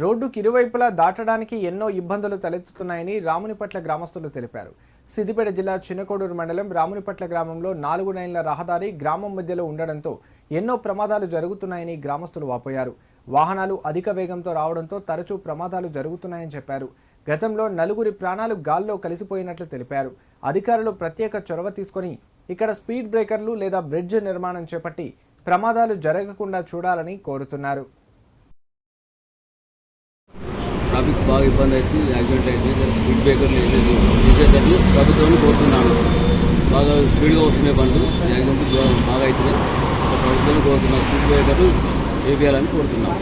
రోడ్డుకి ఇరువైపులా దాటడానికి ఎన్నో ఇబ్బందులు తలెత్తుతున్నాయని రామునిపట్ల గ్రామస్తులు తెలిపారు. సిద్దిపేట జిల్లా చిన్నకోడూరు మండలం రామునిపట్ల గ్రామంలో నాలుగు లైన్ల రహదారి గ్రామం మధ్యలో ఉండడంతో ఎన్నో ప్రమాదాలు జరుగుతున్నాయని గ్రామస్తులు వాపోయారు. వాహనాలు అధిక వేగంతో రావడంతో తరచూ ప్రమాదాలు జరుగుతున్నాయని చెప్పారు. గతంలో నలుగురి ప్రాణాలు గాల్లో కలిసిపోయినట్లు తెలిపారు. అధికారులు ప్రత్యేక చొరవ తీసుకొని ఇక్కడ స్పీడ్ బ్రేకర్లు లేదా బ్రిడ్జ్ నిర్మాణం చేపట్టి ప్రమాదాలు జరగకుండా చూడాలని కోరుతున్నారు. ట్రాఫిక్ బాగా ఇబ్బంది అయితే యాక్సిడెంట్ అయితే స్పీడ్ బ్రేకర్లు వేసేది తీసేటట్టు ప్రభుత్వాన్ని కోరుతున్నాను బాగా స్పీడ్గా వస్తున్నాయి బండ్లు యాక్సిడెంట్ బాగా అవుతున్నాయి. ప్రభుత్వాన్ని కోరుతున్నాను స్పీడ్ బ్రేకర్లు వేయాలని కోరుతున్నాను